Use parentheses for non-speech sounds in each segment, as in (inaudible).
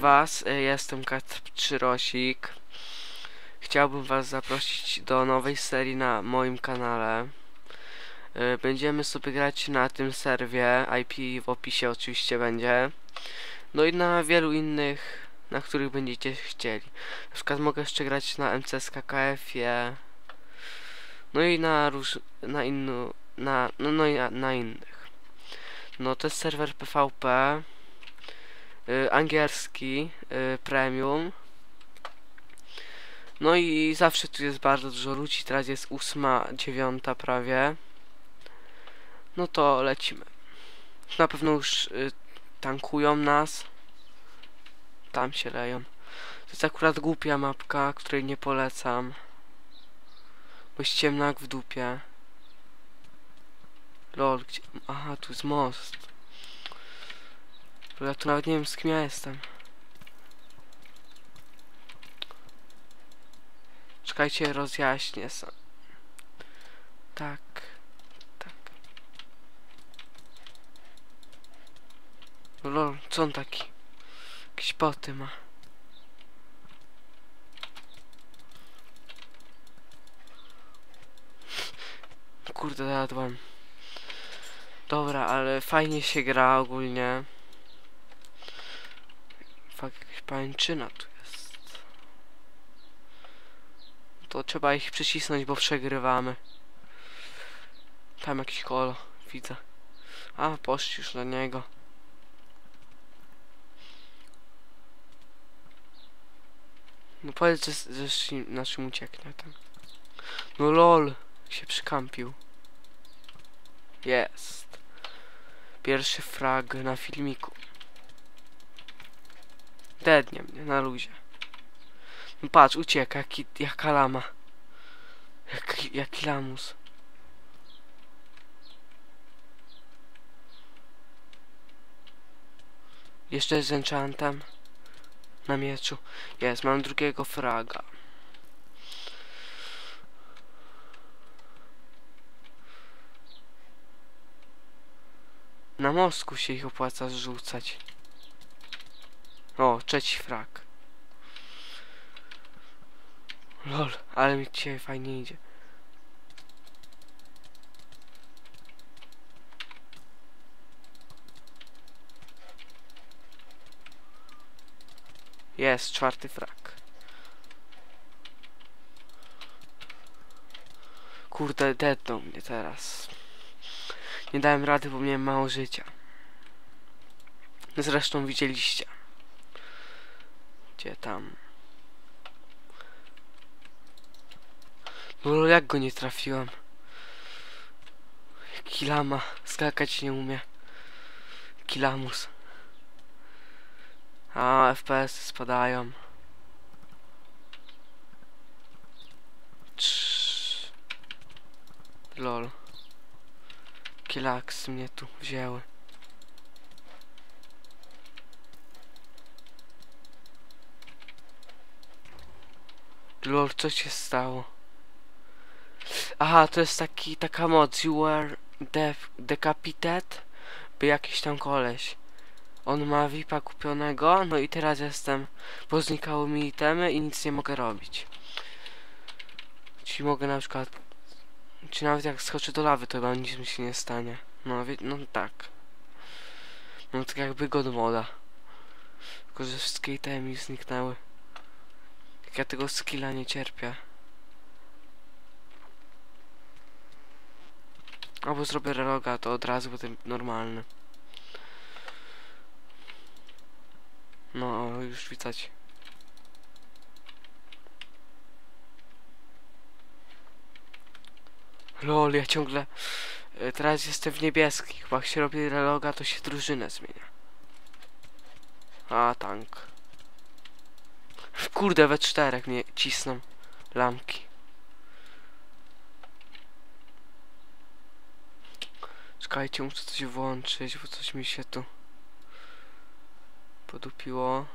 was, y, jestem Kat3Rosik. Chciałbym was zaprosić do nowej serii na moim kanale. Y, Będziemy sobie grać na tym serwie, IP w opisie oczywiście będzie. No i na wielu innych, na których będziecie chcieli. Na przykład mogę jeszcze grać na MCSKKF-ie. No i na róż... na na... no, no i na, na innych. No to jest serwer PvP y, angielski y, premium. No i zawsze tu jest bardzo dużo ludzi, teraz jest ósma, dziewiąta prawie. No to lecimy. Na pewno już y, tankują nas. Tam się leją. To jest akurat głupia mapka, której nie polecam. Bo jest ciemno jak w dupie. Lol, gdzie... Aha, tu jest most. Bo ja tu nawet nie wiem z kim ja jestem. Czekajcie, rozjaśnię sam. Tak, tak. No Lol, co on taki? Jakieś boty ma. Kurde, jadłem. Dobra, ale fajnie się gra ogólnie. Fakt, jakaś pańczyna tu jest. To trzeba ich przycisnąć, bo przegrywamy. Tam jakiś kolo, widzę. A, poszli już na niego. No powiedz, że, że naszym ucieknie. No lol, się przykampił. Jest. Pierwszy frag na filmiku. Dednie mnie na luzie. No patrz, ucieka, jaki, jaka lama. Jaki, jaki lamus. Jeszcze z enchantem. Na mieczu. Jest, mam drugiego fraga. Na mostku się ich opłaca zrzucać. O, trzeci frak. Lol, ale mi dzisiaj fajnie idzie. Jest, czwarty frak. Kurde, dedną mnie teraz. Nie dałem rady, bo miałem mało życia. Zresztą widzieliście. Gdzie tam? No jak go nie trafiłem? Jaki lama. Skakać nie umie. Jaki lamus. A, FPS spadają. Trz. Lol. Kielaks mnie tu wzięły. Lol, co się stało? Aha, to jest taki, taka moc. You were def decapitated? By jakiś tam koleś. On ma VIPa kupionego, no i teraz jestem, poznikały mi itemy i nic nie mogę robić. Czyli mogę na przykład, czy nawet jak skoczę do lawy, to chyba nic mi się nie stanie. No, wie, no tak. No tak jakby god moda. Tylko, że wszystkie itemy zniknęły. Jak ja tego skilla nie cierpię. Albo zrobię reloga, to od razu będę normalny. No, już widać. Lol, ja ciągle... e, Teraz jestem w niebieskich, bo jak się robi reloga, to się drużynę zmienia. A, tank. Kurde, we czterech mnie cisną lamki. Czekajcie, muszę coś włączyć, bo coś mi się tu podupiło.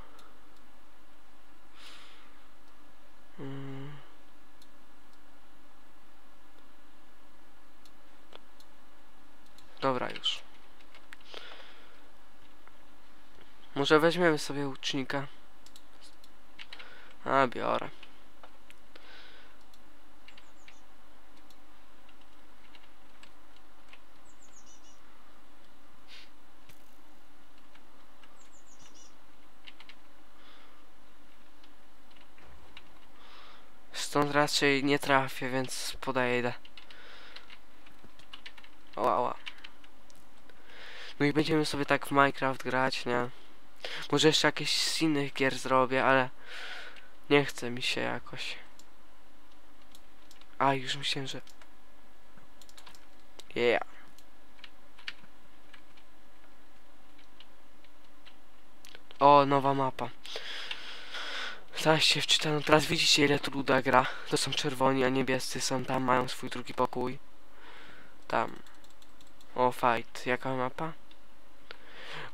Mm. Dobra już. Może weźmiemy sobie łucznika. A, biorę. Stąd raczej nie trafię, więc podejdę. Ała, ała. No i będziemy sobie tak w Minecraft grać, nie? Może jeszcze jakieś z innych gier zrobię, ale nie chce mi się jakoś. A, już myślałem, że... Yeah. O, nowa mapa. Teraz się wczytano. Teraz widzicie ile truda gra. To są czerwoni, a niebiescy są tam, mają swój drugi pokój. Tam. O, fight. Jaka mapa?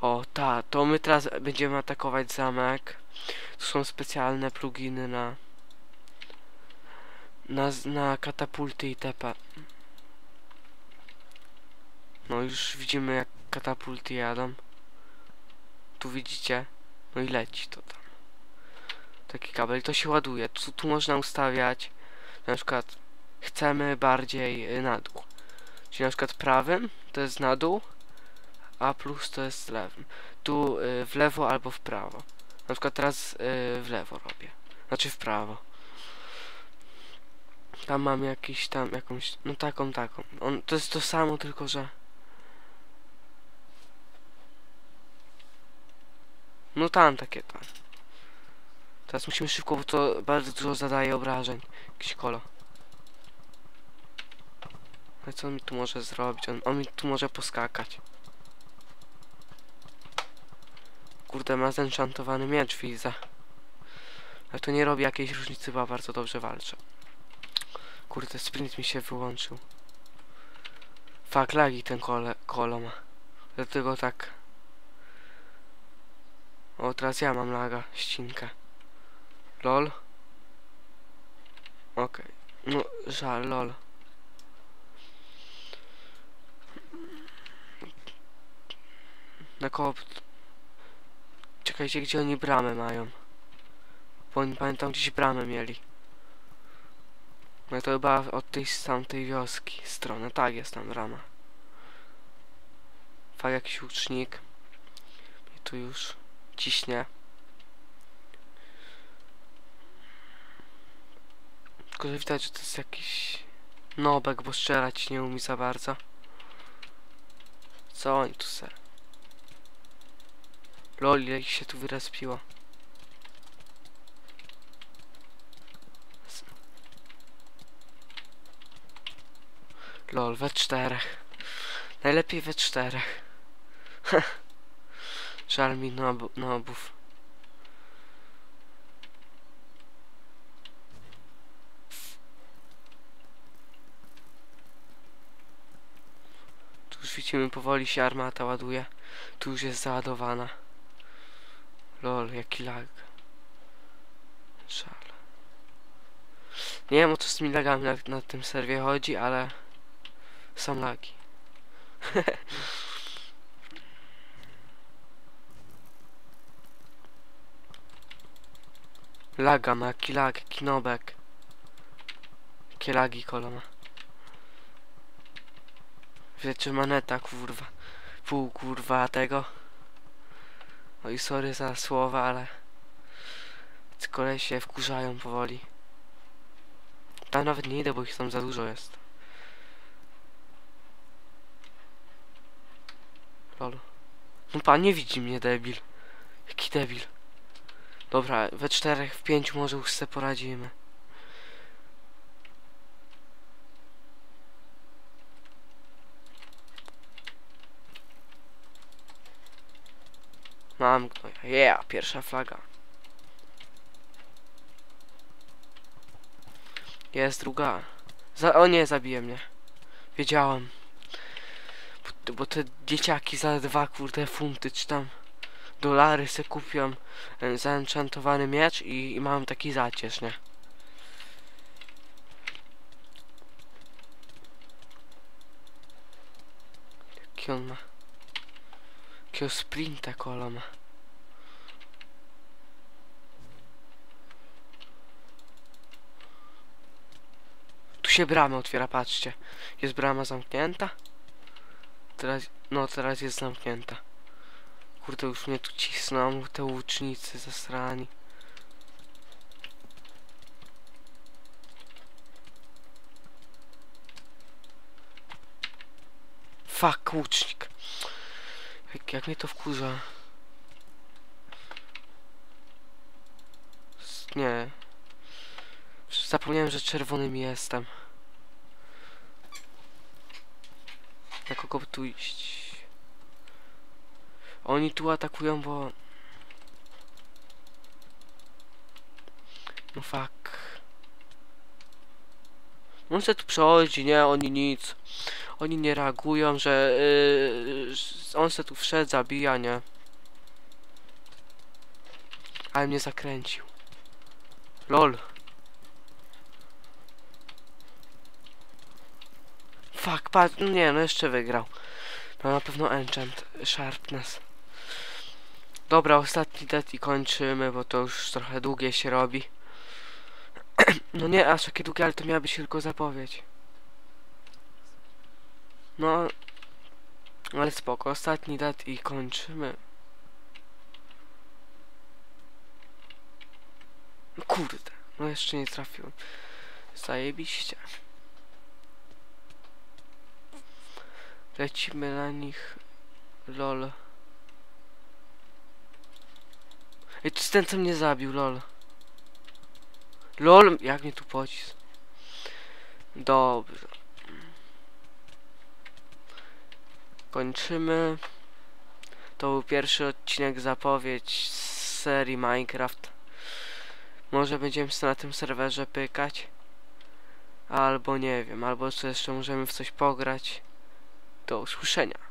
O, ta. To my teraz będziemy atakować zamek. Są specjalne pluginy na... Na, na katapulty i tepa. No już widzimy jak katapulty jadą. Tu widzicie. No i leci to tam. Taki kabel. To się ładuje. Tu, tu można ustawiać. Na przykład chcemy bardziej y, na dół. Czyli na przykład prawym to jest na dół, a plus to jest lewym. Tu y, w lewo albo w prawo. Na przykład teraz y, w lewo robię. Znaczy w prawo. Tam mam jakiś tam jakąś. No taką, taką. On, to jest to samo, tylko że. No tam takie tam. Teraz musimy szybko, bo to bardzo dużo zadaje obrażeń. Jakiś kolo. Ale co on mi tu może zrobić? On, on mi tu może poskakać. Kurde, ma zenchantowany miecz, widzę. Ale to nie robi jakiejś różnicy, bo bardzo dobrze walczę. Kurde, sprint mi się wyłączył. Fak, lagi ten kole, kolo ma. Dlatego tak... O, teraz ja mam laga, ścinkę. Lol. Okej. No, żal, lol. Na koło... Czekajcie, gdzie oni bramę mają. Bo oni pamiętam gdzieś bramę mieli. No to chyba od tej tamtej wioski strony. Tak, jest tam brama. Fak jakiś łucznik. I tu już ciśnie. Tylko, że widać, że to jest jakiś nobek, bo strzelać nie umie za bardzo. Co oni tu ser? Lol, ich się tu wyrespiło. S- Lol, we czterech. Najlepiej we czterech. (laughs) Żal mi nobu nobów. Tu już widzimy, powoli się armata ładuje. Tu już jest załadowana. Lol, jaki lag. Żal. Nie wiem o co z tymi lagami na, na tym serwie chodzi, ale są lagi. (laughs) Laga ma, jaki lag, jaki nobek. Jakie lagi koloma. Wiecie, maneta, kurwa. Pół, kurwa, tego. Oj, sorry za słowa, ale... Ci koleś się wkurzają powoli. Tam nawet nie idę, bo ich tam za dużo jest. Lol. No pan nie widzi mnie, debil. Jaki debil. Dobra, we czterech, w pięciu może już se poradzimy. Mam gnoja. Yeah, pierwsza flaga. Jest druga. Za o nie, zabije mnie. Wiedziałem. Bo, bo te dzieciaki za dwa kurde funty czy tam dolary se kupią e, zaenchantowany miecz i, i mam taki zacierz, nie? Jaki on ma? takiego sprinta kolom. Tu się brama otwiera, patrzcie. Jest brama zamknięta. Teraz, no teraz jest zamknięta. Kurde, już mnie tu cisną te łucznicy zasrani. Fuck, łucznik. Jak, jak mnie to wkurza. Nie. Zapomniałem, że czerwonym jestem. Na kogo tu iść? Oni tu atakują, bo... No fuck. On tu przechodzi, nie? Oni nic. Oni nie reagują, że... Yy, on se tu wszedł, zabija, nie? Ale mnie zakręcił. LOL. Fuck, patrz, no nie, no jeszcze wygrał. No na pewno enchant, sharpness. Dobra, ostatni dead i kończymy, bo to już trochę długie się robi. (clears throat) no nie aż takie długie, ale to miała być tylko zapowiedź. No, ale spoko, ostatni dead i kończymy. No kurde, no jeszcze nie trafiłem. Zajebiście. Lecimy na nich. Lol. Ej, to ten, co mnie zabił, lol. Lol, jak mnie tu pocisk. Dobrze. Kończymy. To był pierwszy odcinek zapowiedź z serii Minecraft. Może będziemy na tym serwerze pykać. Albo nie wiem, albo jeszcze możemy w coś pograć. Do usłyszenia.